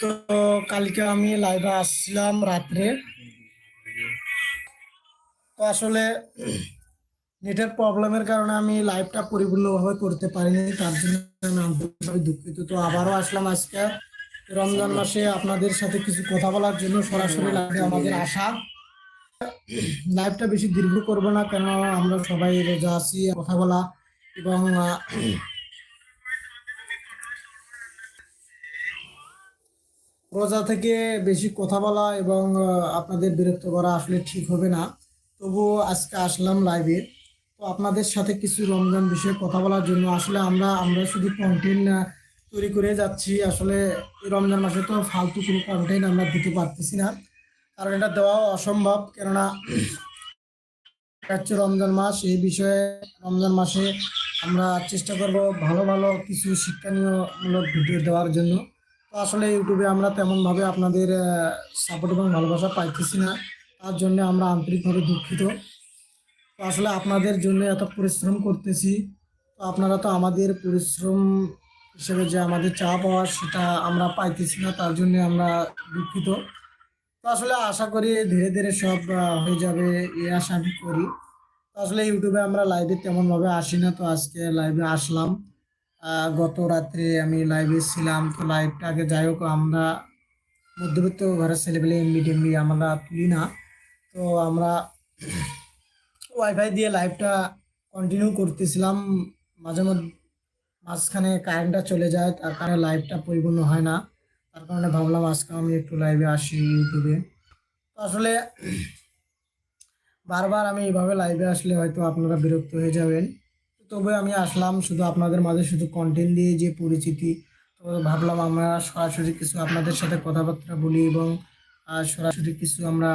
তো কালকে আমি লাইভে আসছিলাম রাত্রে। তো আসলে নেটের প্রবলেমের কারণে আমি লাইভটা পরিপূর্ণভাবে করতে পারিনি, তার জন্য দুঃখিত। তো আবারও আসলাম আজকে। রমজান মাসে আপনাদের সাথে কিছু কথা বলার জন্য সরাসরি লাইভে আমাদের আসা। লাইভটা বেশি দীর্ঘ করব না কেন আমরা সবাই রোজা আছি, কথা বলা, এবং রোজা থেকে বেশি কথা বলা এবং আপনাদের বিরক্ত করা আসলে ঠিক হবে না। তবুও আজকে আসলাম লাইভে তো আপনাদের সাথে কিছু রমজান বিষয়ে কথা বলার জন্য আসলে আমরা আমরা শুধু কন্টেন্ট তৈরি করে যাচ্ছি। আসলে রমজান মাসে তো ফালতু কোনো কন্টেন্ট আমরা দিতে পারতেছি না। কারণ এটা দেওয়াও অসম্ভব। কেননা হচ্ছে রমজান মাস। এই বিষয়ে রমজান মাসে আমরা চেষ্টা করব ভালো ভালো কিছু শিক্ষণীয়মূলক ভিডিও দেওয়ার জন্য। আসলে ইউটিউবে আমরা তেমনভাবে আপনাদের সাপোর্ট এবং ভালোবাসা পাইতেছি না। তার জন্য আমরা আন্তরিকভাবে দুঃখিত। তো আসলে আপনাদের জন্য এত পরিশ্রম করতেছি। তো আপনারা তো আমাদের পরিশ্রম হিসেবে যে আমাদের চা পাওয়া সেটা আমরা পাইতেছি না, তার জন্য আমরা দুঃখিত। তো আসলে আশা করি ধীরে ধীরে সব হয়ে যাবে, এ আশা আমি করি। তো আসলে ইউটিউবে আমরা লাইভে তেমনভাবে আসি না, তো আজকে লাইভে আসলাম। গত রাত্রে আমি লাইভে ছিলাম। তো লাইভটা আগে যাই হোক, আমরা মধ্যবিত্ত ঘরের ছেলেপেলে এমবি টেমবি আমরা তুলি না। তো আমরা ওয়াইফাই দিয়ে লাইভটা কন্টিনিউ করতেছিলাম। মাঝে মধ্যে মাঝখানে কারেন্টটা চলে যায়, তার কারণে লাইভটা পরিপূর্ণ হয় না। তার কারণে ভাবলাম আজকে আমি একটু লাইভে আসি ইউটিউবে। তো আসলে বারবার আমি এইভাবে লাইভে আসলে হয়তো আপনারা বিরক্ত হয়ে যাবেন। তবে আমি আসলাম শুধু আপনাদের মাঝে, শুধু কন্টেন্ট দিয়ে যে পরিচিতি। তো ভাবলাম আমরা সরাসরি কিছু আপনাদের সাথে কথাবার্তা বলি এবং সরাসরি কিছু আমরা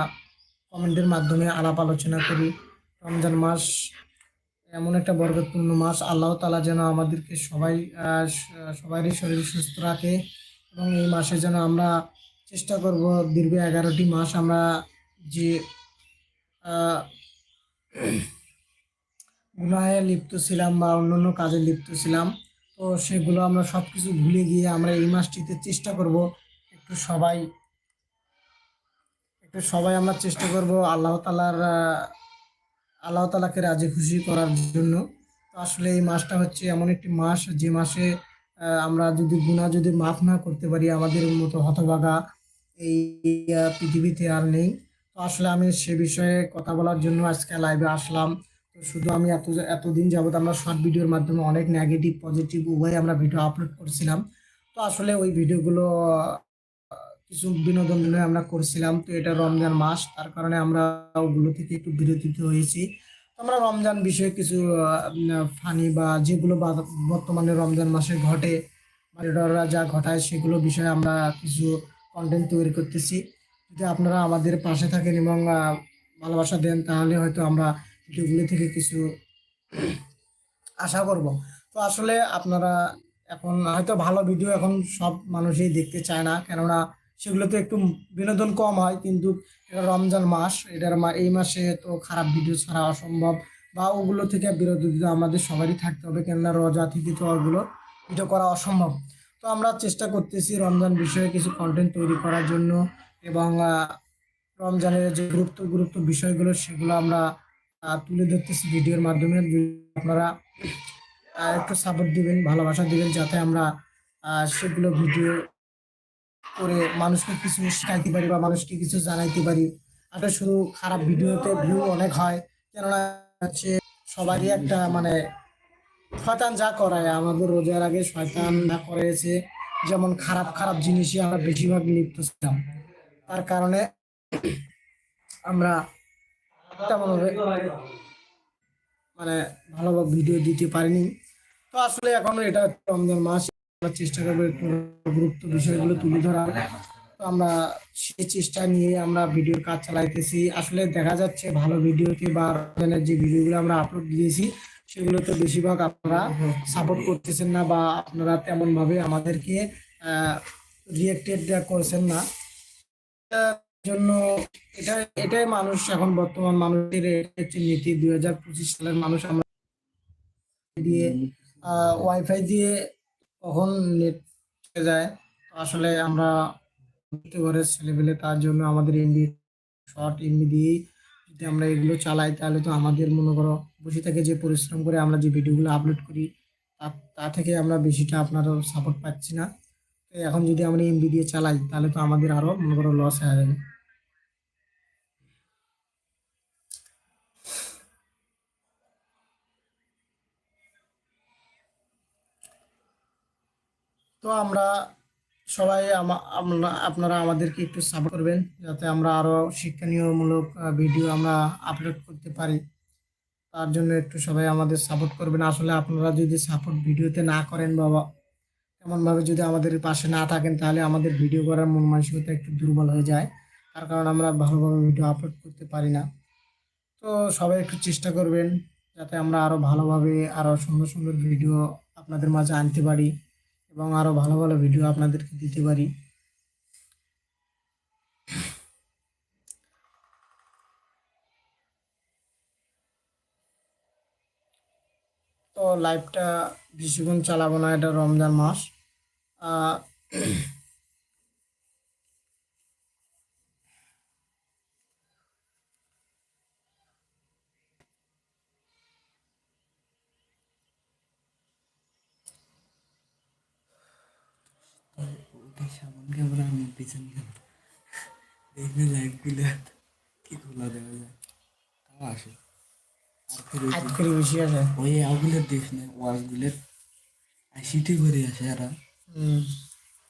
কমেন্টের মাধ্যমে আলাপ আলোচনা করি। রমজান মাস এমন একটা বরকতপূর্ণ মাস। আল্লাহ তালা যেন আমাদেরকে সবাই সবারই শরীর সুস্থ রাখে এবং এই মাসে যেন আমরা চেষ্টা করব দীর্ঘ এগারোটি মাস আমরা যে গুনাহে লিপ্ত ছিলাম বা অন্যান্য কাজে লিপ্ত ছিলাম। তো সেগুলো আমরা সব কিছু ভুলে গিয়ে আমরা এই মাসটিতে চেষ্টা করব। একটু সবাই একটু সবাই আমরা চেষ্টা করব আল্লাহ তালার আল্লাহ তালাকে রাজি খুশি করার জন্য। তো আসলে এই মাসটা হচ্ছে এমন একটি মাস, যে মাসে আমরা যদি গুনাহ যদি মাফ না করতে পারি আমাদের মতো হতভাগা এই পৃথিবীতে আর নেই। তো আসলে আমি সে বিষয়ে কথা বলার জন্য আজকে লাইভে আসলাম। তো শুধু আমি এত এতদিন যাবত আমরা শর্ট ভিডিওর মাধ্যমে অনেক নেগেটিভ পজিটিভ উভয় আমরা ভিডিও আপলোড করছিলাম। তো আসলে ওই ভিডিওগুলো কিছু বিনোদন আমরা করছিলাম। তো এটা রমজান মাস, তার কারণে আমরা ওগুলো থেকে একটু বিরতিতে হয়েছি। আমরা রমজান বিষয়ে কিছু ফানি বা যেগুলো বর্তমানে রমজান মাসে ঘটে মারিডররা যা ঘটায়, সেগুলো বিষয়ে আমরা কিছু কন্টেন্ট তৈরি করতেছি। যদি আপনারা আমাদের পাশে থাকেন এবং ভালোবাসা দেন, তাহলে হয়তো আমরা ভিডিওগুলো থেকে কিছু আশা করব। তো আসলে আপনারা এখন হয়তো ভালো ভিডিও এখন সব মানুষই দেখতে চায় না, কেননা সেগুলোতে একটু বিনোদন কম হয়, কিন্তু এটা রমজান মাস এটার এই মাসে তো খারাপ ভিডিও ছাড়া অসম্ভব, বা ওগুলো থেকে বিরত আমাদের সবারই থাকতে হবে, কেননা রোজা থেকে তো ওগুলো ভিডিও করা অসম্ভব। তো আমরা চেষ্টা করতেছি রমজান বিষয়ে কিছু কন্টেন্ট তৈরি করার জন্য, এবং রমজানের যে গুরুত্ব গুরুত্ব বিষয়গুলো, সেগুলো আমরা তুলে ধরতেছি ভিডিওর মাধ্যমে। আপনারা একটু সাপোর্ট দিবেন, ভালোবাসা দিবেন যাতে আমরা সেগুলো ভিডিও করে মানুষকে কিছু শেখাইতে পারি বা মানুষকে কিছু জানাইতে পারি। আসলে শুধু খারাপ ভিডিওতে ভিউ অনেক হয়। কেননা, হচ্ছে সবারই একটা মানে শয়তান যা করায়, আমাদের রোজার আগে শয়তান যা করেছে, যেমন খারাপ খারাপ জিনিসই আমরা বেশিরভাগ লিপ্ত ছিলাম। তার কারণে আমরা তেমনভাবে মানে ভালোভাবে ভিডিও দিতে পারিনি। তো আসলে এখন এটা রমজান মাস চেষ্টা করব একটু গুরুত্ব বিষয়গুলো তুলে ধরার। তো আমরা সেই চেষ্টা নিয়ে আমরা ভিডিওর কাজ চালাইতেছি। আসলে দেখা যাচ্ছে ভালো ভিডিওতে বা রমজানের যে ভিডিওগুলো আমরা আপলোড দিয়েছি, সেগুলোতে বেশিরভাগ আপনারা সাপোর্ট করতেছেন না বা আপনারা তেমনভাবে আমাদেরকে রিয়েক্টেড করছেন না। জন্য এটা এটাই মানুষ এখন বর্তমান মানুষের নীতি। দুই হাজার পঁচিশ সালের মানুষ আমরা দিয়ে ওয়াইফাই দিয়ে কখন নেট যায়, আসলে আমরা ঘরের ছেলেপেলে, তার জন্য আমাদের এমবি শর্ট এমবি দিয়েই যদি আমরা এগুলো চালাই, তাহলে তো আমাদের মনে করো বসে থেকে যে পরিশ্রম করে আমরা যে ভিডিওগুলো আপলোড করি, তা তা থেকে আমরা বেশিটা আপনার সাপোর্ট পাচ্ছি না। এখন যদি আমরা এমবি দিয়ে চালাই, তাহলে তো আমাদের আরও মনে করো লস হয়ে যাবে। তো আমরা সবাই আপনারা আমাদেরকে একটু সাপোর্ট করবেন, যাতে আমরা আরও শিক্ষণীয়মূলক ভিডিও আমরা আপলোড করতে পারি। তার জন্য একটু সবাই আমাদের সাপোর্ট করবেন। আসলে আপনারা যদি সাপোর্ট ভিডিওতে না করেন বাবা এমনভাবে যদি আমাদের পাশে না থাকেন, তাহলে আমাদের ভিডিও করার মন মানসিকতা একটু দুর্বল হয়ে যায়। তার কারণ আমরা ভালোভাবে ভিডিও আপলোড করতে পারি না। তো সবাই একটু চেষ্টা করবেন, যাতে আমরা আরও ভালোভাবে আরও সুন্দর সুন্দর ভিডিও আপনাদের মাঝে আনতে পারি। এবং আরও ভালো ভালো ভিডিও আপনাদেরকে দিতে পারি। তো লাইভটা বেশিক্ষণ চালাবো না, এটা রমজান মাস। ওটাই সামন ক্যামেরা আমি পিছন ক্যামেরা দেখবে লাইভগুলো কি খোলা দেওয়া যায়। তাও আসে। করে আছে।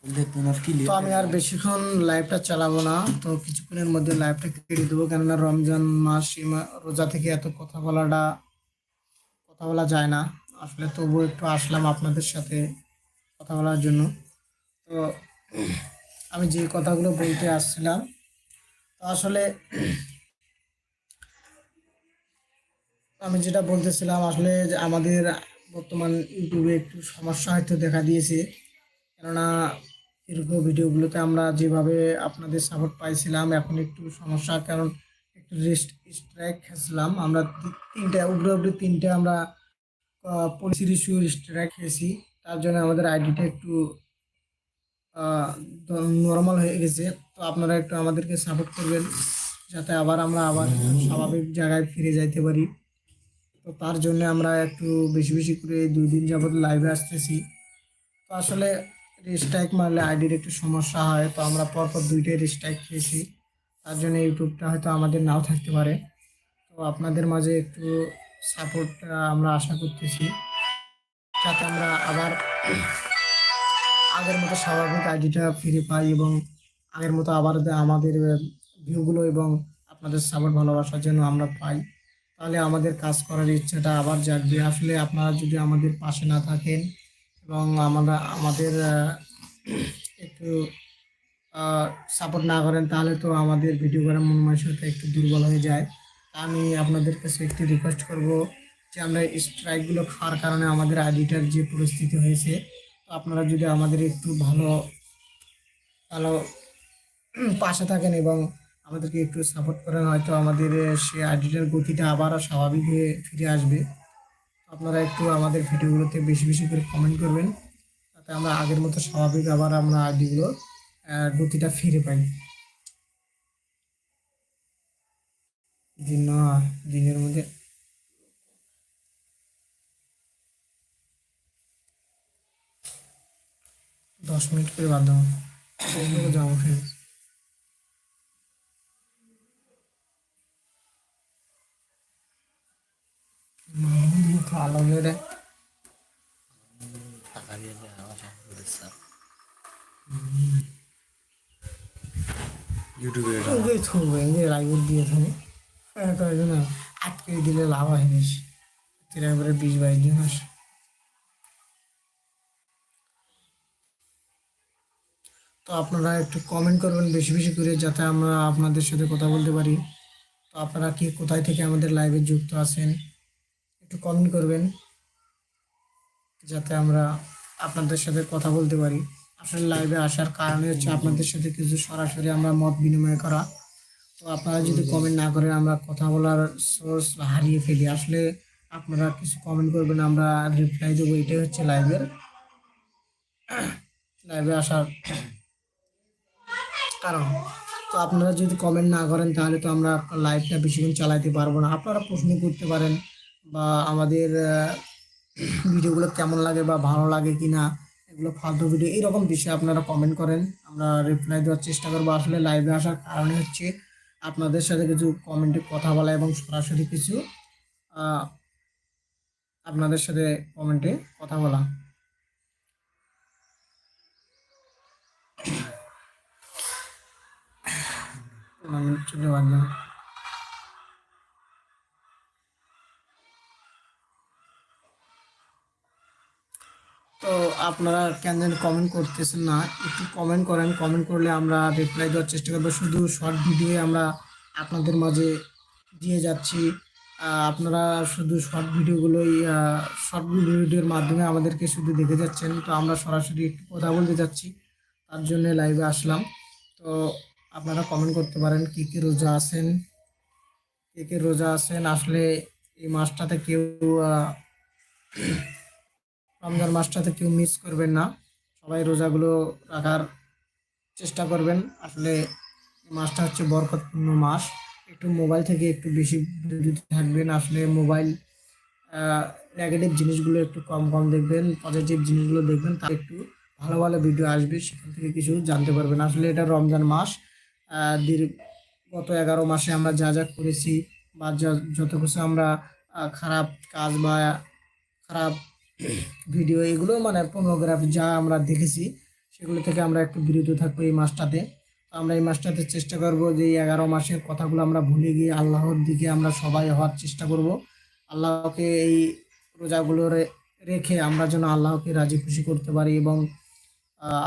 ওই দেখ না করে তো আমি আর বেশিক্ষণ লাইভটা চালাবো না। তো কিছুক্ষণের মধ্যে লাইভটা কেটে দেবো। কেননা রমজান মাস রোজা থেকে এত কথা বলাটা কথা বলা যায় না। আসলে তবুও একটু আসলাম আপনাদের সাথে কথা বলার জন্য। তো আমি যে কথাগুলো বলতে আসছিলাম আসলে আমি যেটা বলতেছিলাম আসলে আমাদের বর্তমান ইউটিউবে একটু সমস্যা হয়তো দেখা দিয়েছে। কেননা এরকম ভিডিওগুলোতে আমরা যেভাবে আপনাদের সাপোর্ট পাইছিলাম, এখন একটু সমস্যা, কারণ একটু রেস্ট স্ট্রাইক খেয়েছিলাম। আমরা তিনটা উপরে উপরে তিনটে আমরা পলিসি ইস্যু স্ট্রাইক খেয়েছি। তার জন্য আমাদের আইডিটা একটু নর্মাল হয়ে গেছে। তো আপনারা একটু আমাদেরকে সাপোর্ট করবেন, যাতে আবার আমরা আবার স্বাভাবিক জায়গায় ফিরে যাইতে পারি। তো তার জন্য আমরা একটু বেশি বেশি করে দুই দিন যাবত লাইভে আসতেছি। তো আসলে রিস্ট্রাইক মারলে আইডির একটু সমস্যা হয়, তো আমরা পরপর দুইটাই রিস্ট্রাইক খেয়েছি। তার জন্য ইউটিউবটা হয়তো আমাদের নাও থাকতে পারে। তো আপনাদের মাঝে একটু সাপোর্ট আমরা আশা করতেছি, যাতে আমরা আবার আগের মতো স্বাভাবিক আইডিটা ফিরে পাই এবং আগের মতো আবার আমাদের ভিউগুলো এবং আপনাদের সাপোর্ট ভালোবাসার জন্য আমরা পাই। তাহলে আমাদের কাজ করার ইচ্ছাটা আবার জাগবে। আসলে আপনারা যদি আমাদের পাশে না থাকেন এবং আমরা, আমাদের একটু সাপোর্ট না করেন, তাহলে তো আমাদের ভিডিও করার মন মানসিকতা একটু দুর্বল হয়ে যায়। আমি আপনাদের কাছে একটু রিকোয়েস্ট করব যে আমরা স্ট্রাইকগুলো খাওয়ার কারণে আমাদের আইডিটার যে পরিস্থিতি হয়েছে আপনারা যদি আমাদের একটু ভালো ভালো পাশে থাকেন এবং আমাদেরকে একটু সাপোর্ট করেন, হয়তো আমাদের সে আইডিটার গতিটা আবারও স্বাভাবিক হয়ে ফিরে আসবে। আপনারা একটু আমাদের ভিডিওগুলোতে বেশি বেশি করে কমেন্ট করবেন, তাতে আমরা আগের মতো স্বাভাবিক আবার আমরা আইডিগুলো গতিটা ফিরে পাই। দিন, দিনের মধ্যে দশ মিনিট করে বাদ দেবো যাব ফের ইউটিউবে ওই থুবো এই যে দিয়ে আটকে দিলে লাভ হয় বেশি। বিশ বাইশ দিন আসে। তো আপনারা একটু কমেন্ট করবেন বেশি বেশি করে যাতে আমরা আপনাদের সাথে কথা বলতে পারি। তো আপনারা কি কোথায় থেকে আমাদের লাইভে যুক্ত আছেন, একটু কমেন্ট করবেন, যাতে আমরা আপনাদের সাথে কথা বলতে পারি। আসলে লাইভে আসার কারণে হচ্ছে আপনাদের সাথে কিছু সরাসরি আমরা মত বিনিময় করা। তো আপনারা যদি কমেন্ট না করেন, আমরা কথা বলার সোর্স হারিয়ে ফেলি। আসলে আপনারা কিছু কমেন্ট করবেন, আমরা রিপ্লাই দেবো। এটাই হচ্ছে লাইভের লাইভে আসার কারণ। তো আপনারা যদি কমেন্ট না করেন, তাহলে তো আমরা লাইভটা বেশিক্ষণ চালাতে পারব না। আপনারা প্রশ্ন করতে পারেন বা আমাদের ভিডিওগুলো কেমন লাগে বা ভালো লাগে কি না এগুলো ফালতু ভিডিও, এইরকম বিষয়ে আপনারা কমেন্ট করেন। আমরা রিপ্লাই দেওয়ার চেষ্টা করব। আসলে লাইভে আসার কারণে হচ্ছে আপনাদের সাথে কিছু কমেন্টে কথা বলা এবং সরাসরি কিছু আপনাদের সাথে কমেন্টে কথা বলা। তো আপনারা কেন যেন কমেন্ট করতেছেন না, একটু কমেন্ট করেন। কমেন্ট করলে আমরা রিপ্লাই দেওয়ার চেষ্টা করব। শুধু শর্ট ভিডিও আমরা আপনাদের মাঝে দিয়ে যাচ্ছি। আপনারা শুধু শর্ট ভিডিওগুলোই শর্ট ভিডিওর মাধ্যমে আমাদেরকে শুধু দেখে যাচ্ছেন। তো আমরা সরাসরি একটু কথা বলতে যাচ্ছি। তার জন্য লাইভে আসলাম। তো আপনারা কমেন্ট করতে পারেন কী কী রোজা আছেন, কে কে রোজা আছেন। আসলে এই মাসটাতে কেউ রমজান মাসটাতে কেউ মিস করবেন না। সবাই রোজাগুলো রাখার চেষ্টা করবেন। আসলে এই মাসটা হচ্ছে বরকতপূর্ণ মাস। একটু মোবাইল থেকে একটু বেশি বিরত থাকবেন। আসলে মোবাইল নেগেটিভ জিনিসগুলো একটু কম কম দেখবেন। পজিটিভ জিনিসগুলো দেখবেন তার একটু ভালো ভালো ভিডিও আসবে। সেখান থেকে কিছু জানতে পারবেন। আসলে এটা রমজান মাস। দীর্ঘ গত এগারো মাসে আমরা যা যা করেছি বা যত কিছু আমরা খারাপ কাজ বা খারাপ ভিডিও এগুলো মানে পর্নোগ্রাফি যা আমরা দেখেছি, সেগুলো থেকে আমরা একটু বিরত থাকব এই মাসটাতে। আমরা এই মাসটাতে চেষ্টা করব যে এই এগারো মাসের কথাগুলো আমরা ভুলে গিয়ে আল্লাহর দিকে আমরা সবাই হওয়ার চেষ্টা করব। আল্লাহকে এই রোজাগুলো রেখে আমরা যেন আল্লাহকে রাজি খুশি করতে পারি এবং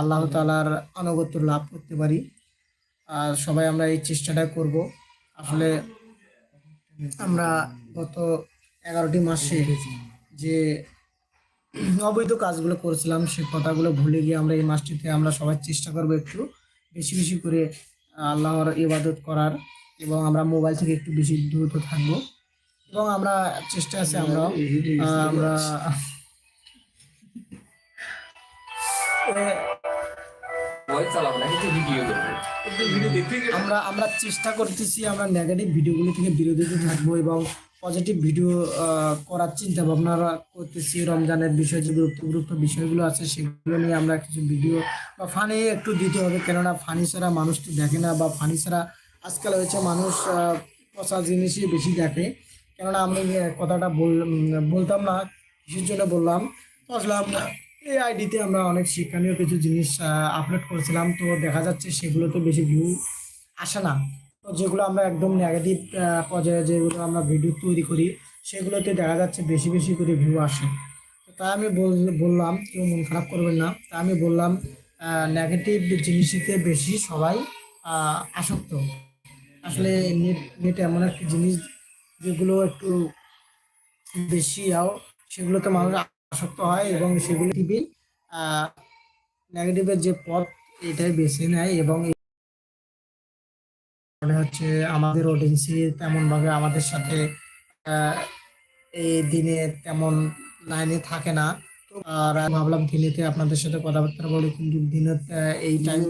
আল্লাহ তালার আনুগত্য লাভ করতে পারি। আর সবাই আমরা এই চেষ্টাটা করব। আসলে আমরা গত এগারোটি মাসে যে অবৈধ কাজগুলো করেছিলাম, সে কথাগুলো ভুলে গিয়ে আমরা এই মাসটিতে আমরা সবাই চেষ্টা করব একটু বেশি বেশি করে আল্লাহর ইবাদত করার এবং আমরা মোবাইল থেকে একটু বেশি দূরত থাকব। এবং আমরা চেষ্টা আছে আমরা আমরা চালাবো না ভিডিও আমরা আমরা চেষ্টা করতেছি, আমরা নেগেটিভ ভিডিওগুলো থেকে বিরত থাকব এবং পজিটিভ ভিডিও করার চিন্তা ভাবনা করতেছি। রমজানের বিষয় যে গুরুত্ব গুরুত্ব বিষয়গুলো আছে, সেগুলো নিয়ে আমরা কিছু ভিডিও বা ফানি একটু দিতে হবে। কেননা ফানি ছাড়া মানুষ তো দেখে না বা ফানি ছাড়া আজকাল হয়েছে মানুষ পচা জিনিসই বেশি দেখে। কেননা আমি কথাটা বল বলতাম না কিসের জন্য বললাম। তো আসলে আমরা এই আইডিতে আমরা অনেক শিক্ষণীয় কিছু জিনিস আপলোড করেছিলাম। তো দেখা যাচ্ছে সেগুলোতে বেশি ভিউ আসে না। তো যেগুলো আমরা একদম নেগেটিভ পর্যায়ে যেগুলো আমরা ভিডিও তৈরি করি, সেগুলোতে দেখা যাচ্ছে বেশি বেশি করে ভিউ আসে। তো তাই আমি বল- বললাম, কেউ মন খারাপ করবেন না। তা আমি বললাম নেগেটিভ জিনিসেতে বেশি সবাই আসক্ত। আসলে নেট নেট এমন একটা জিনিস যেগুলো একটু বেশি, আও সেগুলোতে মানুষ আসক্ত হয় এবং সেগুলি টিভি নেগেটিভের যে পথ এটাই বেছে নেয় এবং কারণে হচ্ছে আমাদের অডিয়েন্সই তেমনভাবে আমাদের সাথে এই দিনে তেমন লাইনে থাকে না। আর ভাবলাম দিনেতে আপনাদের সাথে কথাবার্তা বলি কিন্তু আহ, এই টাইম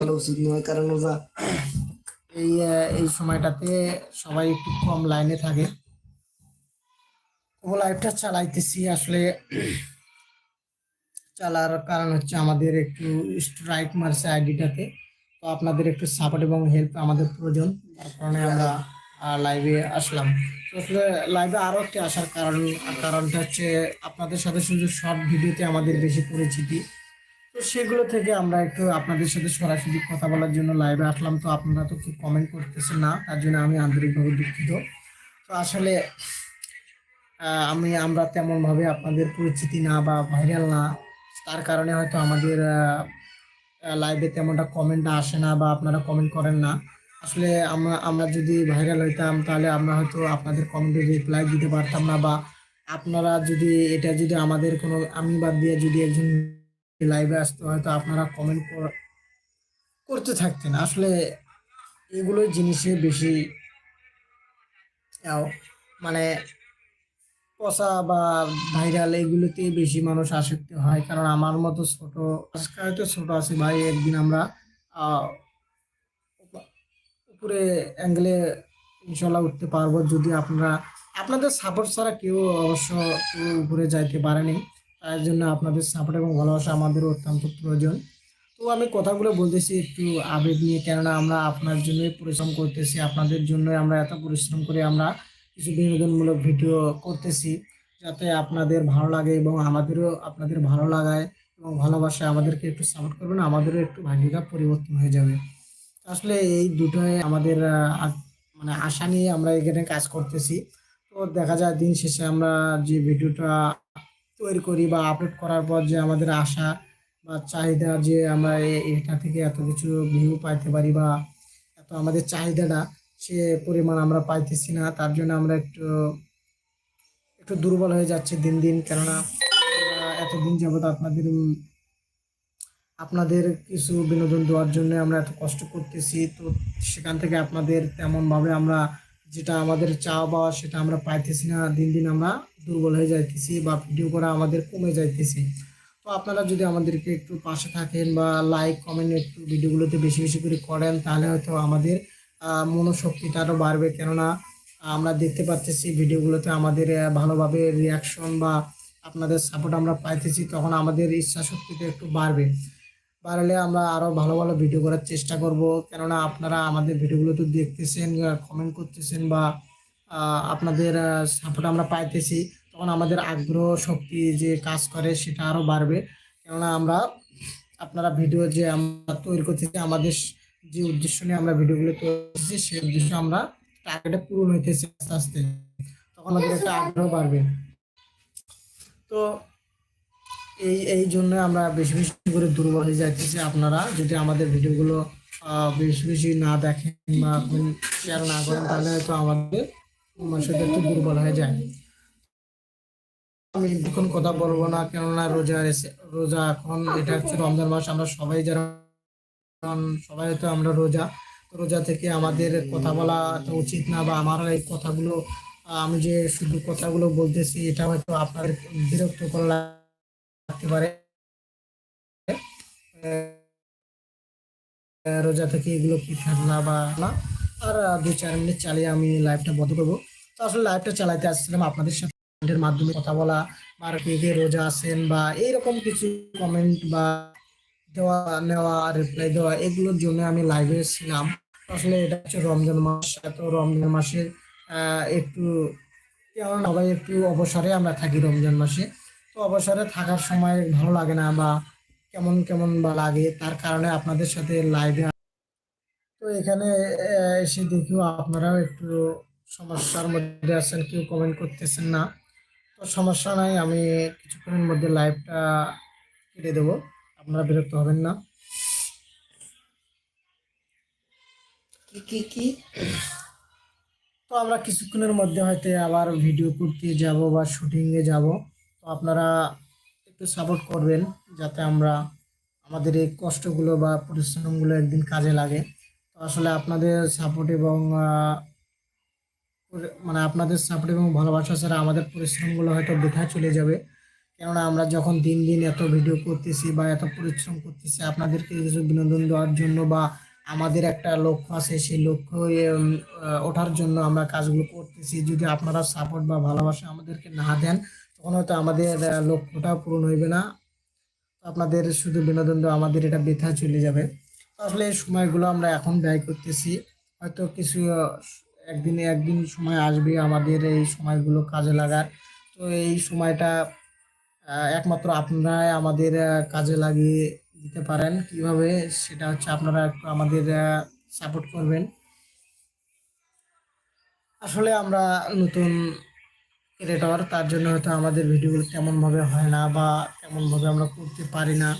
উচিত নয়। কারণ ওরা এই এই সময়টাতে সবাই একটু কম লাইনে থাকে। ও চালাইতেছি আসলে। চালার কারণ হচ্ছে আমাদের একটু স্ট্রাইক মারছে আইডিটাতে তো আপনাদের একটু সাপোর্ট এবং হেল্প আমাদের প্রয়োজন। তার কারণে আমরা লাইভে আসলাম। আসলে লাইভে আরও একটি আসার কারণ, কারণটা হচ্ছে আপনাদের সাথে শুধু শর্ট ভিডিওতে আমাদের বেশি পরিচিতি। তো সেগুলো থেকে আমরা একটু আপনাদের সাথে সরাসরি কথা বলার জন্য লাইভে আসলাম। তো আপনারা তো কি কমেন্ট করতেছেন না, তার জন্য আমি আন্তরিকভাবে দুঃখিত। তো আসলে আমি, আমরা তেমন ভাবে আপনাদের পরিচিতি না বা ভাইরাল না। তার কারণে হয়তো আমাদের লাইভে তেমনটা কমেন্ট আসে না বা আপনারা কমেন্ট করেন না। আসলে আমরা আমরা যদি ভাইরাল হইতাম, তাহলে আমরা হয়তো আপনাদের কমেন্টে রিপ্লাই দিতে পারতাম না বা আপনারা যদি, এটা যদি আমাদের কোনো, আমি বাদ দিয়ে যদি একজন লাইভে আসতো, হয়তো আপনারা কমেন্ট করতে থাকতেন। আসলে এগুলো জিনিসে বেশি মানে পচা বা ভাইরাল এগুলোতে বেশি মানুষ আসক্ত হয়। কারণ আমার মতো ছোট আজকে তো ছোট আছে ভাই, একদিন আমরা উপরে অ্যাঙ্গেলে ইনশাল্লাহ উঠতে পারব। যদি আপনারা, আপনাদের সাপোর্ট ছাড়া কেউ অবশ্য কেউ উপরে যাইতে পারেনি তার জন্য আপনাদের সাপোর্ট এবং ভালোবাসা আমাদেরও অত্যন্ত প্রয়োজন। তো আমি কথাগুলো বলতেছি, একটু আবেগ নিয়ে। কেননা আমরা আপনার জন্যই পরিশ্রম করতেছি, আপনাদের জন্যই আমরা এত পরিশ্রম করে আমরা কিছু বিনোদনমূলক ভিডিও করতেছি যাতে আপনাদের ভালো লাগে এবং আমাদেরও আপনাদের ভালো লাগায় এবং ভালোবাসায় আমাদেরকে একটু সাপোর্ট করবেন, আমাদেরও একটু ভাগ্যটা পরিবর্তন হয়ে যাবে। আসলে এই দুটোই আমাদের মানে আশা নিয়ে আমরা এখানে কাজ করতেছি। তো দেখা যায় দিন শেষে আমরা যে ভিডিওটা তৈরি করি বা আপলোড করার পর যে আমাদের আশা বা চাহিদা যে আমরা এটা থেকে এত কিছু ভিউ পাইতে পারি বা এত আমাদের চাহিদাটা সে পরিমাণ আমরা পাইতেছি না, তার জন্য আমরা একটু একটু দুর্বল হয়ে যাচ্ছে দিন দিন। কেননা এতদিন যাবত আপনাদের আপনাদের কিছু বিনোদন দেওয়ার জন্য আমরা এত কষ্ট করতেছি। তো সেখান থেকে আপনাদের তেমনভাবে আমরা যেটা আমাদের চাওয়া পাওয়া সেটা আমরা পাইতেছি না। দিন দিন আমরা দুর্বল হয়ে যাইতেছি বা ভিডিও করা আমাদের কমে যাইতেছি। তো আপনারা যদি আমাদেরকে একটু পাশে থাকেন বা লাইক কমেন্ট একটু ভিডিওগুলোতে বেশি বেশি করে করেন, তাহলে হয়তো আমাদের মনোশক্তিটা আরও বাড়বে। কেননা আমরা দেখতে পাচ্ছি ভিডিওগুলোতে আমাদের ভালোভাবে রিয়াকশন বা আপনাদের সাপোর্ট আমরা পাইতেছি, তখন আমাদের ইচ্ছা শক্তিটা একটু বাড়বে। বাড়লে আমরা আরও ভালো ভালো ভিডিও করার চেষ্টা করব। কেননা, আপনারা আমাদের ভিডিওগুলো তো দেখতেছেন কমেন্ট করতেছেন বা আপনাদের সাপোর্ট আমরা পাইতেছি, তখন আমাদের আগ্রহ শক্তি যে কাজ করে সেটা আরও বাড়বে। কেননা, আমরা আপনারা ভিডিও যে আমরা তৈরি করতেছি, আমাদের যে উদ্দেশ্য নিয়ে আমরা ভিডিওগুলো তৈরি করতেছি সেই উদ্দেশ্য আমরা টার্গেটে পূরণ হইতেছে আস্তে আস্তে। তখন আমাদের একটা আগ্রহ বাড়বে। তো এই এই জন্য আমরা বেশি বেশি করে দুর্বল হয়ে যাইতেছি। আপনারা যদি আমাদের ভিডিওগুলো বেশি বেশি না দেখেন বা শেয়ার না করেন, তাহলে হয়তো আমাদের মানুষের একটু দুর্বল হয়ে যায়। আমি এখন কথা বলব না, কেননা রোজা রোজা এখন, এটা হচ্ছে রমজান মাস, আমরা সবাই যারা কারণ সবাই তো আমরা রোজা রোজা থেকে আমাদের কথা বলা তো উচিত না বা আমার এই কথাগুলো, আমি যে শুধু কথাগুলো বলতেছি এটা হয়তো আপনাদের বিরক্ত করা পারে। রোজা থেকে এগুলো কি থাকলা বা না? আর দু চার মিনিট চালিয়ে আমি লাইভটা বন্ধ করব তো আসলে লাইভটা চালাইতে আসছিলাম আপনাদের সাথে মাধ্যমে কথা বলা, বা কে কে রোজা আছেন বা এইরকম কিছু কমেন্ট বা দেওয়া, নেওয়া রিপ্লাই দেওয়া, এগুলোর জন্য আমি লাইভে ছিলাম। আসলে এটা হচ্ছে রমজান মাস, এত রমজান মাসে একটু কেমন সবাই একটু অবসরে আমরা থাকি রমজান মাসে। তো অবসরে থাকার সময় ভালো লাগে না বা কেমন কেমন বা লাগে, তার কারণে আপনাদের সাথে লাইভে তো এখানে এসে দেখিও আপনারাও একটু সমস্যার মধ্যে আছেন, কেউ কমেন্ট করতেছেন না। তো সমস্যা নাই, আমি কিছুক্ষণের মধ্যে লাইভটা কেটে দেবো। আপনারা বিরক্ত হবেন না। কি কি তো আমরা কিছুক্ষণের মধ্যে হয়তো আবার ভিডিও করতে যাব বা শুটিংয়ে যাব। তো আপনারা একটু সাপোর্ট করবেন যাতে আমরা আমাদের এই কষ্টগুলো বা পরিশ্রমগুলো একদিন কাজে লাগে। তো আসলে আপনাদের সাপোর্ট এবং মানে আপনাদের সাপোর্ট এবং ভালোবাসা ছাড়া আমাদের পরিশ্রমগুলো হয়তো বৃথা চলে যাবে। কেননা আমরা যখন দিন দিন এত ভিডিও করতেছি বা এত পরিশ্রম করতেছি, আপনাদেরকে কিছু বিনোদন দেওয়ার জন্য বা আমাদের একটা লক্ষ্য আছে, সেই লক্ষ্য ওঠার জন্য আমরা কাজগুলো করতেছি। যদি আপনারা সাপোর্ট বা ভালোবাসা আমাদেরকে না দেন, তখন হয়তো আমাদের লক্ষ্যটা পূরণ হইবে না। আপনাদের শুধু বিনোদন দেওয়া, আমাদের এটা বৃথা চলে যাবে। আসলে এই সময়গুলো আমরা এখন ব্যয় করতেছি। হয়তো কিছু একদিনে একদিন সময় আসবে আমাদের এই সময়গুলো কাজে লাগার। তো এই সময়টা একমাত্র আপনারাই আমাদের কাজে লাগিয়ে দিতে পারেন। কীভাবে? সেটা হচ্ছে আপনারা একটু আমাদের সাপোর্ট করবেন। আসলে আমরা নতুন ক্রিয়েটর তার জন্য হয়তো আমাদের ভিডিওগুলো তেমনভাবে হয় না বা তেমনভাবে আমরা করতে পারি না।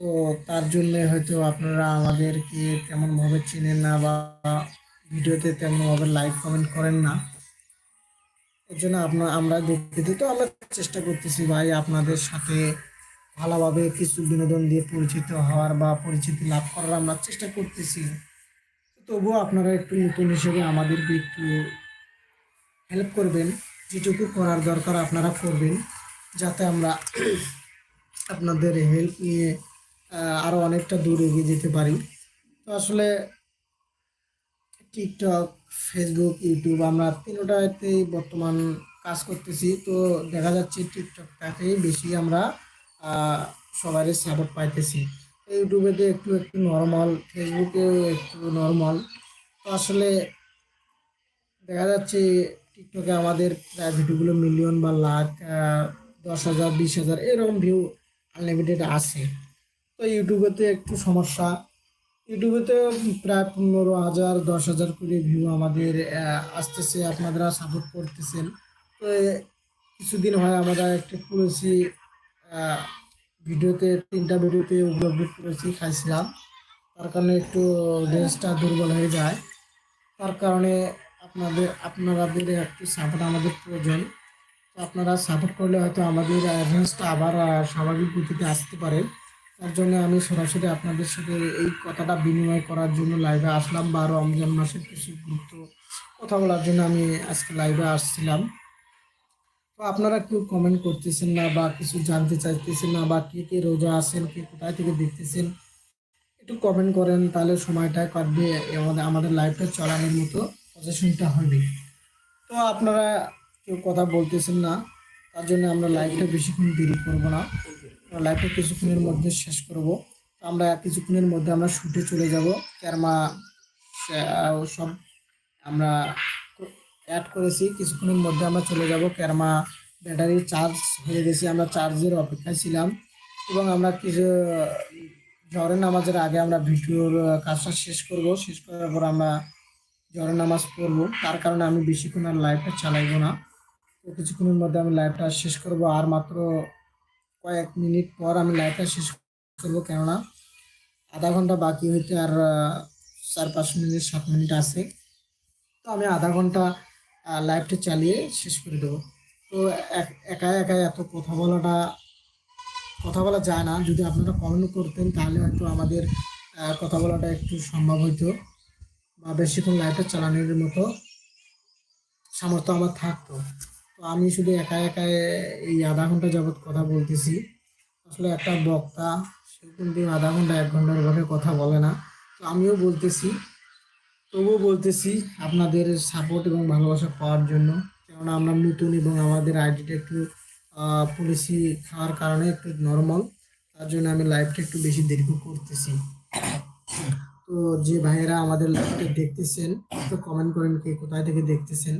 তো তার জন্য হয়তো আপনারা আমাদেরকে তেমনভাবে চেনেন না বা ভিডিওতে তেমনভাবে লাইক কমেন্ট করেন না। জন্য আপনার আমরা দেখতে। তো আমরা চেষ্টা করতেছি ভাই আপনাদের সাথে ভালোভাবে কিছু বিনোদন দিয়ে পরিচিত হওয়ার বা পরিচিতি লাভ করার আমরা চেষ্টা করতেছি। তবুও আপনারা একটু নতুন হিসেবে আমাদেরকে একটু হেল্প করবেন যেটুকু করার দরকার আপনারা করবেন যাতে আমরা আপনাদের হেল্প নিয়ে আহ, আরও অনেকটা দূর এগিয়ে যেতে পারি। তো আসলে টিকটক ফেসবুক ইউটিউব আমরা তিনোটাতেই বর্তমান কাজ করতেছি। তো দেখা যাচ্ছে টিকটকটাকেই বেশি আমরা সবারই সাপোর্ট পাইতেছি। ইউটিউবেতে একটু একটু নর্মাল ফেসবুকেও একটু নর্মাল তো আসলে দেখা যাচ্ছে টিকটকে আমাদের প্রায় ভিডিওগুলো মিলিয়ন বা লাখ দশ হাজার, বিশ হাজার এরকম ভিউ আনলিমিটেড আছে। তো ইউটিউবেতে একটু সমস্যা। ইউটিউবেতে প্রায় পনেরো হাজার, দশ হাজার করে ভিউ আমাদের আসতেছে, আপনারা সাপোর্ট করতেছেন। তো কিছুদিন হয় আমরা একটু করেছি ভিডিওতে, তিনটা ভিডিওতে আপলোড করেছি, খাইছিলাম। তার কারণে একটু রেঞ্জটা দুর্বল হয়ে যায়। তার কারণে আপনাদের আপনাদের একটু সাপোর্ট আমাদের প্রয়োজন। তো আপনারা সাপোর্ট করলে হয়তো আমাদের রেঞ্জটা আবার স্বাভাবিক গতিতে আসতে পারে। তার জন্য আমি সরাসরি আপনাদের সাথে এই কথাটা বিনিময় করার জন্য লাইভে আসলাম বা আরও রমজান মাসের কিছু গুরুত্ব কথা বলার জন্য আমি আজকে লাইভে আসছিলাম। তো আপনারা কেউ কমেন্ট করতেছেন না বা কিছু জানতে চাইতেছেন না বা কে কে রোজা আছেন, কে কোথায় থেকে দেখতেছেন, একটু কমেন্ট করেন, তাহলে সময়টা কাটবে আমাদের আমাদের লাইফটা চলানোর মতো পজিশনটা হবে। তো আপনারা কেউ কথা বলতেছেন না, তার জন্য আমরা লাইভটা বেশিক্ষণ দেরি করব না। লাইভটা কিছুক্ষণের মধ্যে শেষ করব। আমরা কিছুক্ষণের মধ্যে আমরা শুটে চলে যাব। ক্যারমা সব আমরা অ্যাড করেছি। কিছুক্ষণের মধ্যে আমরা চলে যাব। ক্যারমা ব্যাটারি চার্জ হয়ে গেছি। আমরা চার্জের অপেক্ষায় ছিলাম। এবং আমরা কিছু ঝড়ের নামাজের আগে আমরা ভিডিওর কাজটা শেষ করব। শেষ করার পর আমরা ঝড়ের নামাজ পড়ব। তার কারণে আমি বেশিক্ষণ আর লাইভটা চালাইবো না। তো কিছুক্ষণের মধ্যে আমি লাইভটা শেষ করব। আর মাত্র কয়েক মিনিট পর আমি লাইভটা শেষ করব, কেননা আধা ঘণ্টা বাকি হইতে আর চার পাঁচ মিনিট, সাত মিনিট আছে। তো আমি আধা ঘণ্টা লাইভটা চালিয়ে শেষ করে দেবো। তো এক- একা একা এত কথা বলাটা, কথা বলা যায় না। যদি আপনারা কমেন্ট করতেন, তাহলে হয়তো আমাদের কথা বলাটা একটু সম্ভব হইতো বা বেশিক্ষণ লাইভটা চালানোর মতো সামর্থ্য আমার থাকতো। তো আমি শুধু একা একা এই আধা ঘণ্টা যাবৎ কথা বলতেছি। আসলে একটা বক্তা, সে কিন্তু আধা ঘণ্টা, এক ঘণ্টার ভাবে কথা বলে না। তো আমিও বলতেছি, তবুও বলতেছি আপনাদের সাপোর্ট এবং ভালোবাসা পাওয়ার জন্য। কেননা আমরা নতুন এবং আমাদের আইডিটা একটু পলিসি খাওয়ার কারণে একটু নর্মাল তার জন্য আমি লাইভটা একটু বেশি দীর্ঘ করতেছি। তো যে ভাইয়েরা আমাদের লাইভটা দেখতেছেন, একটু কমেন্ট করেন কে কোথায় থেকে দেখতেছেন।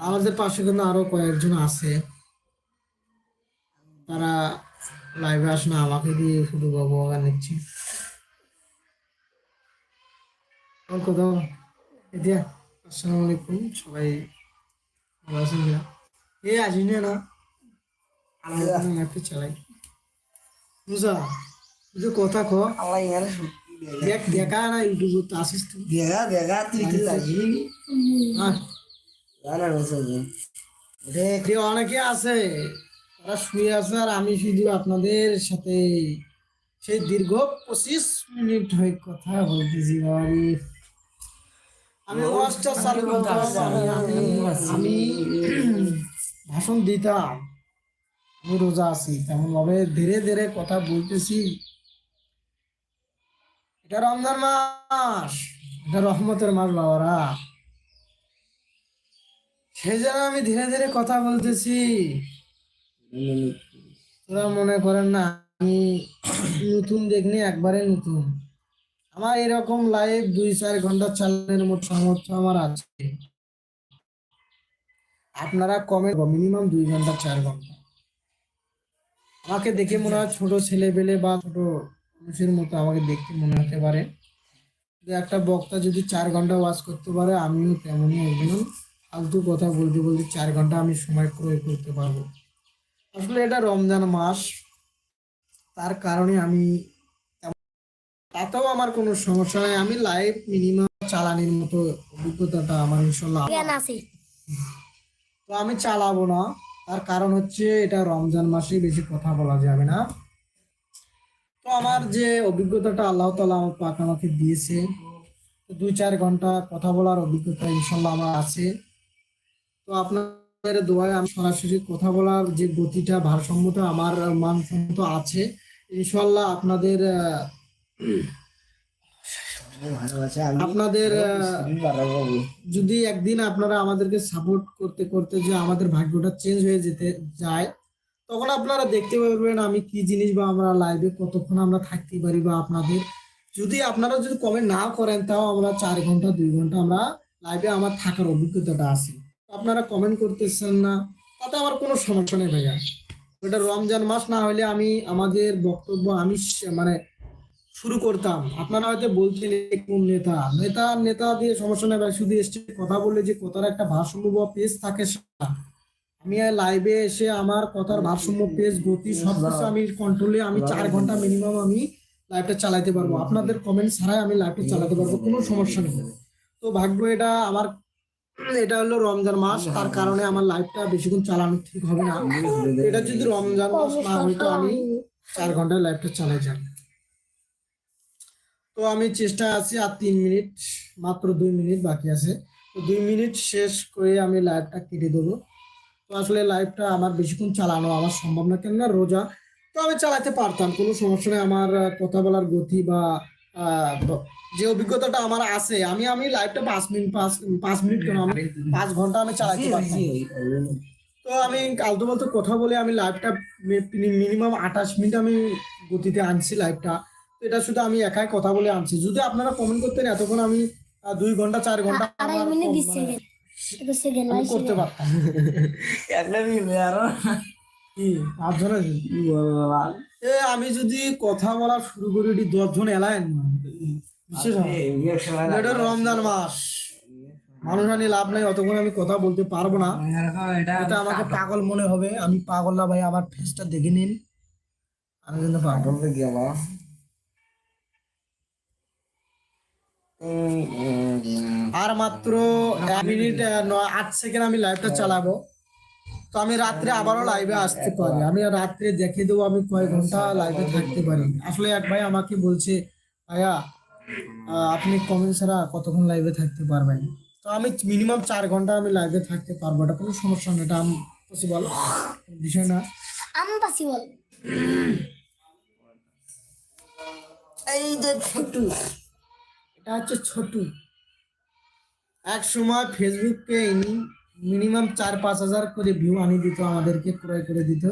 আমাদের পাশে কিন্তু আরও কয়েকজন আছে। তারা লাইভে আসে না আমাকে দিয়ে শুধু বাবা নিচ্ছি। কথা আসসালামু আলাইকুম। সবাই ভালো আছেন এ আসি না। ল্যাপটপ চালাই। বুঝা? বুঝে কথা ক আল্লাহ ইয়ার দেখ দেখা না ইউটিউবে তো আসিস তুই। দেখা দেখা অনেকে আছে তারা শুয়ে আছে আর আমি শুধু আপনাদের সাথে সেই দীর্ঘ পঁচিশ মিনিট হয়ে কথা বলতেছি বাবারি আমি ওয়াজটা চালু করতাম আমি ভাষণ দিতাম। আমি রোজা আছি তেমন ভাবে ধীরে ধীরে কথা বলতেছি। এটা রমজান মাস। এটা রহমতের মাস, বাবারা। সেই জন্য আমি ধীরে ধীরে কথা বলতেছি। তোরা মনে করেন না, আমি নতুন দেখনি একবারে নতুন। আমার এরকম লাইভ দুই চার ঘণ্টা চালানোর মতো সামর্থ্য আমার আছে। আপনারা কমে মিনিমাম দুই ঘণ্টা, চার ঘণ্টা। আমাকে দেখে মনে হয় ছোট ছেলে পেলে বা ছোট মানুষের মতো আমাকে দেখতে মনে হতে পারে। যে একটা বক্তা যদি চার ঘণ্টা ওয়াজ করতে পারে আমিও তেমনই একজন ফালতু কথা বলতে বলতে চার ঘণ্টা আমি সময় ক্রয় করতে পারব। আসলে এটা রমজান মাস। তার কারণে আমি তাতেও আমার কোনো সমস্যা নেই। আমি লাইভ মিনিমাম চালানির মতো অভিজ্ঞতাটা আমার ইনশাল্লাহ তো আমি চালাবো না। তার কারণ হচ্ছে এটা রমজান মাসে বেশি কথা বলা যাবে না। তো আমার যে অভিজ্ঞতাটা আল্লাহ তালা আমার পাক আমাকে দিয়েছে দুই চার ঘণ্টা কথা বলার অভিজ্ঞতা ইনশাল্লাহ আমার আছে। তো আপনার এর দোয়ায় আমি সরাসরি কথা বলার যে গতিটা, ভারসাম্যটা, আমার মানসম্মত আছে। ইনশাল্লাহ আপনাদের আপনাদের যদি একদিন আপনারা আমাদেরকে সাপোর্ট করতে করতে যে আমাদের ভাগ্যটা চেঞ্জ হয়ে যেতে, যায় তখন আপনারা দেখতে পারবেন আমি কি জিনিস বা আমরা লাইভে কতক্ষণ আমরা থাকতে পারি বা আপনাদের। যদি আপনারা যদি কমেন্ট না করেন, তাও আমরা চার ঘণ্টা, দুই ঘণ্টা আমরা লাইভে আমার থাকার অভিজ্ঞতাটা আছে। আপনারা কমেন্ট করতেছেন না, তাতে আমার কোনো সমস্যা নেই ভাইয়া। এটা রমজান মাস, না হলে আমি আমাদের বক্তব্য আমি মানে শুরু করতাম। আপনারা হয়তো বলছেন কোন নেতা? নেতা নেতা দিয়ে সমস্যা নেই ভাই, শুধু এসে কথা বললে যে কথার একটা ভারসাম্য বা পেজ থাকে সেটা। আমি লাইভে এসে আমার কথার ভারসাম্য পেজ গতি সবকিছু আমি কন্ট্রোলে আমি চার ঘণ্টা মিনিমাম আমি লাইভটা চালাতে পারব। আপনাদের কমেন্ট ছাড়াই আমি লাইভটা চালাতে পারব, কোনো সমস্যা নেই। তো ভাগ্য এটা আমার, এটা হলো রমজান মাস, তার কারণে আমার লাইভটা বেশিক্ষণ চালানো ঠিক হবে না। এটা যদি রমজান মাস না হইতো আমি চার ঘন্টায় লাইভটা চালাই যাই তো আমি চেষ্টা আছি, আর তিন মিনিট মাত্র দুই মিনিট বাকি আছে। তো দুই মিনিট শেষ করে আমি লাইভটা কেটে দেবো। তো আসলে লাইভটা আমার বেশিক্ষণ চালানো আমার সম্ভব না। কেননা রোজা তো আমি চালাতে পারতাম কোনো সমস্যা নেই। আমার কথা বলার গতি বা যে অভিজ্ঞতাটা আমার আছে আমি আমি লাইভটা পাঁচ মিনিট পাঁচ পাঁচ মিনিট কেন আমি পাঁচ ঘণ্টা আমি চালাতে পারতাম। তো আমি আলতু বলতে কথা বলে আমি লাইভটা মিনিমাম আঠাশ মিনিট আমি গতিতে আনছি লাইভটা তো এটা শুধু আমি একাই কথা বলে আনছি। যদি আপনারা কমেন্ট করতেন এতক্ষণ আমি দুই ঘণ্টা চার ঘণ্টা করতে পারতাম। আমি যদি কথা বলা শুরু করি এটি দশ জন এলাইন। বিশেষ সময় এটা রমজান মাস। মানুষ আনি লাভ নাই অতক্ষণ আমি কথা বলতে পারব না। এটা এটা আমাকে পাগল। মনে হবে। আমি পাগল না ভাই আমার ফেসটা দেখে নিন। আমি কিন্তু পাগল। পাগল আর মাত্র এক মিনিট আট সেকেন্ড আমি লাইভটা চালাবো। তো আমি রাত্রে আবারও লাইভে আসতে পারি। আমি রাত্রে দেখে দেবো আমি কয়েক ঘণ্টা লাইভে থাকতে পারি। আসলে এক ভাই আমাকে বলছে ভাইয়া আপনি কমেন্ট ছাড়া কতক্ষণ লাইভে থাকতে পারবেন? তো আমি মিনিমাম চার ঘণ্টা আমি লাইভে থাকতে পারব। এটা কোনো সমস্যা না এটা আমি পসিবল বিষয় না। আমি পাসি বল এই যে এটা হচ্ছে ছোটু। এক সময় ফেসবুককে মিনিমাম চার পাঁচ হাজার করে ভিউ আনি দিত, আমাদেরকে ক্রয় করে দিত।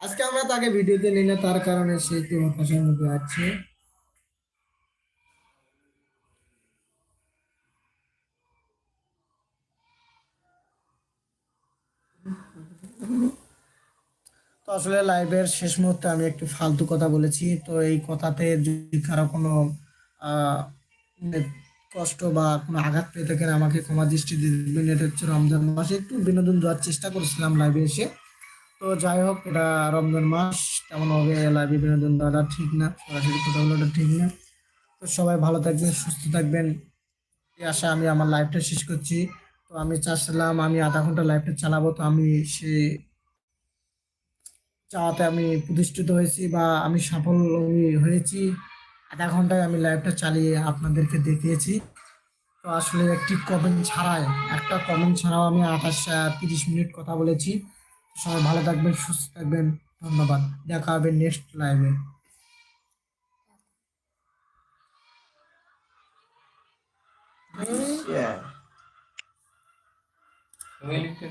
আজকে আমরা তাকে ভিডিওতে নিই না তার কারণে সে একটু হতাশার মধ্যে আছে। তো আসলে লাইভের শেষ মুহূর্তে আমি একটু ফালতু কথা বলেছি, তো এই কথাতে যদি কারও কোনো কষ্ট বা কোনো আঘাত পেয়ে থাকেন, আমাকে ক্ষমা দৃষ্টি দিবেন এটা হচ্ছে রমজান মাসে। একটু বিনোদন দেওয়ার চেষ্টা করেছিলাম লাইভে এসে। তো যাই হোক, এটা রমজান মাস। তেমন হবে লাইভে বিনোদন দেওয়াটা ঠিক না, সরাসরি কথা বলাটা ঠিক না। তো সবাই ভালো থাকবেন, সুস্থ থাকবেন। এই আশা আমি আমার লাইভটা শেষ করছি। তো আমি চাচ্ছিলাম আমি আধা ঘণ্টা লাইভটা চালাবো। তো আমি সে চাওয়াতে আমি প্রতিষ্ঠিত হয়েছি বা আমি সাফল্য হয়েছি। আধা ঘন্টায় আমি লাইভটা চালিয়ে আপনাদেরকে দেখিয়েছি। তো আসলে একটি কমেন্ট ছাড়াই একটা কমেন্ট ছাড়াও আমি আঠাশ তিরিশ মিনিট কথা বলেছি। সবাই ভালো থাকবেন সুস্থ থাকবেন। ধন্যবাদ। দেখা হবে নেক্সট লাইভে Yeah. তুমি লিখতে